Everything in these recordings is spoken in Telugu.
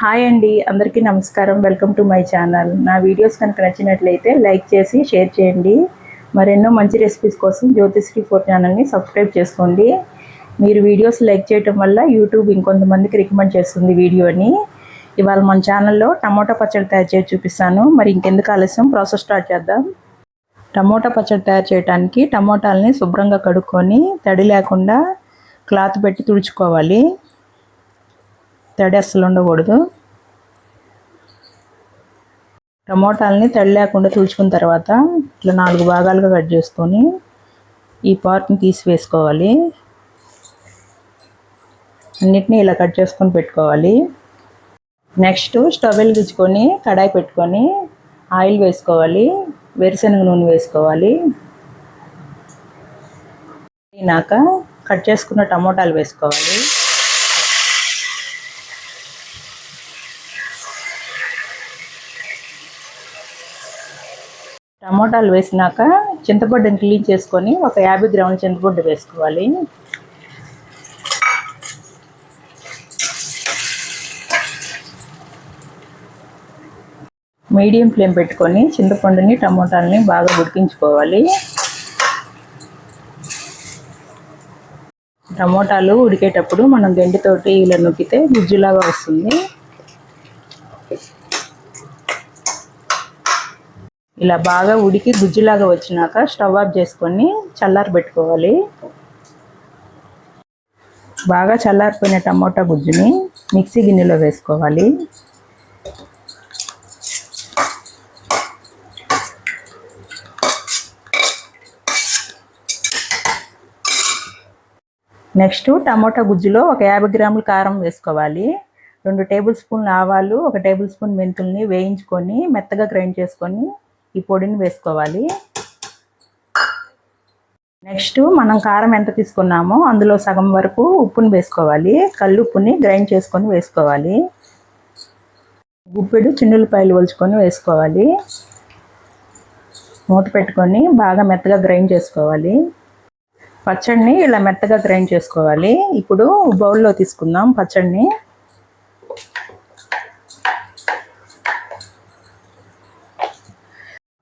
హాయ్ అండి అందరికీ నమస్కారం. వెల్కమ్ టు మై ఛానల్ నా వీడియోస్ కనుక నచ్చినట్లయితే లైక్ చేసి షేర్ చేయండి. మరెన్నో మంచి రెసిపీస్ కోసం జ్యోతిశ్రీ ఫోర్ ఛానల్ని సబ్స్క్రైబ్ చేసుకోండి. మీరు వీడియోస్ లైక్ చేయటం వల్ల యూట్యూబ్ ఇంకొంతమందికి రికమెండ్ చేస్తుంది వీడియోని. ఇవాళ మన ఛానల్లో టమోటా పచ్చడి తయారు చేసి చూపిస్తాను. మరి ఇంకెందుకు ఆలస్యం? ప్రాసెస్ స్టార్ట్ చేద్దాం. టమోటా పచ్చడి తయారు చేయడానికి టమోటాలని శుభ్రంగా కడుక్కొని తడి లేకుండా క్లాత్ పెట్టి తుడుచుకోవాలి. తడి అస్సలు ఉండకూడదు. టమోటాలని తడి లేకుండా తుడుచుకున్న తర్వాత ఇట్లా నాలుగు భాగాలుగా కట్ చేసుకొని ఈ పార్ట్ని తీసివేసుకోవాలి. అన్నిటినీ ఇలా కట్ చేసుకొని పెట్టుకోవాలి. నెక్స్ట్ స్టవ్ వెలిగించుకొని కడాయి పెట్టుకొని ఆయిల్ వేసుకోవాలి. వేరుశనగ నూనె వేసుకోవాలి. అయినాక కట్ చేసుకున్న టమోటాలు వేసుకోవాలి. టమోటాలు వేసినాక చింతపండుని క్లీన్ చేసుకొని ఒక యాభై గ్రాముల చింతపండు వేసుకోవాలి. మీడియం ఫ్లేమ్ పెట్టుకొని చింతపండుని టమోటాలని బాగా ఉడికించుకోవాలి. టమోటాలు ఉడికేటప్పుడు మనం గంటితోటి ఇలా నొక్కితే గుజ్జులాగా వస్తుంది. ఇలా బాగా ఉడికి గుజ్జులాగా వచ్చినాక స్టవ్ ఆఫ్ చేసుకొని చల్లారి పెట్టుకోవాలి. బాగా చల్లారిపోయిన టమోటా గుజ్జుని మిక్సీ గిన్నెలో వేసుకోవాలి. నెక్స్ట్ టమోటా గుజ్జులో ఒక యాభై గ్రాముల కారం వేసుకోవాలి. రెండు టేబుల్ స్పూన్లు ఆవాలు ఒక టేబుల్ స్పూన్ మెంతుల్ని వేయించుకొని మెత్తగా గ్రైండ్ చేసుకొని ఈ పొడిని వేసుకోవాలి. నెక్స్ట్ మనం కారం ఎంత తీసుకున్నామో అందులో సగం వరకు ఉప్పుని వేసుకోవాలి. కల్లుప్పుని గ్రైండ్ చేసుకొని వేసుకోవాలి. గుప్పెడు చిన్నులపాయలు ఒలుచుకొని వేసుకోవాలి. మూత పెట్టుకొని బాగా మెత్తగా గ్రైండ్ చేసుకోవాలి. పచ్చడిని ఇలా మెత్తగా గ్రైండ్ చేసుకోవాలి. ఇప్పుడు బౌల్లో తీసుకుందాం పచ్చడిని.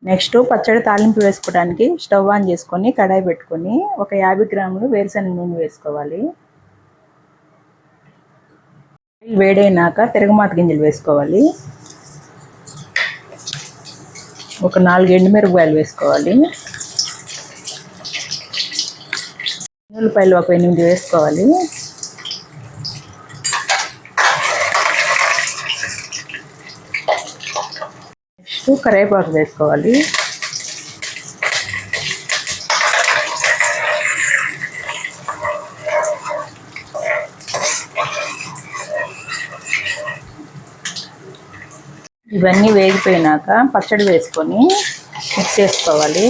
నెక్స్ట్ పచ్చడి తాలింపు వేసుకోవడానికి స్టవ్ ఆన్ చేసుకొని కడాయి పెట్టుకొని ఒక యాభై గ్రాములు వేరుశనగ నూనె వేసుకోవాలి. వేడైనాక తిరగమాత గింజలు వేసుకోవాలి. ఒక నాలుగు ఎండుమిరపకాయలు వేసుకోవాలి. ఉల్లిపాయలు ఒక ఎనిమిది వేసుకోవాలి. నెక్స్ట్ కరివేపాకు వేసుకోవాలి. ఇవన్నీ వేగిపోయినాక పచ్చడి వేసుకొని మిక్స్ చేసుకోవాలి.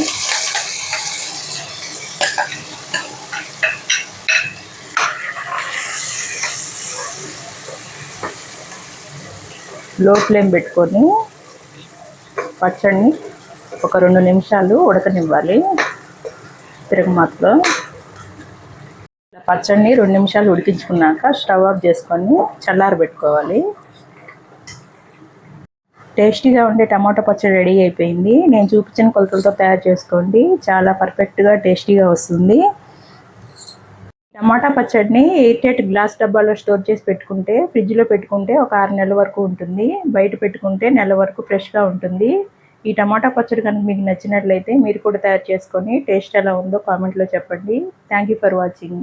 లో ఫ్లేమ్ పెట్టుకొని పచ్చడిని ఒక రెండు నిమిషాలు ఉడకనివ్వాలి. తిరగమాతలో. పచ్చడిని రెండు నిమిషాలు ఉడికించుకున్నాక స్టవ్ ఆఫ్ చేసుకొని చల్లారబెట్టుకోవాలి టేస్టీగా ఉండే టమాటా పచ్చడి రెడీ అయిపోయింది. నేను చూపించిన కొలతలతో తయారు చేసుకోండి. చాలా పర్ఫెక్ట్గా టేస్టీగా వస్తుంది. టమాటా పచ్చడిని ఎయిట్ ఎయిట్ గ్లాస్ డబ్బాలో స్టోర్ చేసి పెట్టుకుంటే ఫ్రిడ్జ్లో పెట్టుకుంటే ఒక ఆరు నెలల వరకు ఉంటుంది. బయట పెట్టుకుంటే నెల వరకు ఫ్రెష్గా ఉంటుంది. ఈ టమాటా పచ్చడి కనుక మీకు నచ్చినట్లయితే మీరు కూడా తయారు చేసుకొని టేస్ట్ ఎలా ఉందో కామెంట్లో చెప్పండి. Thank you for watching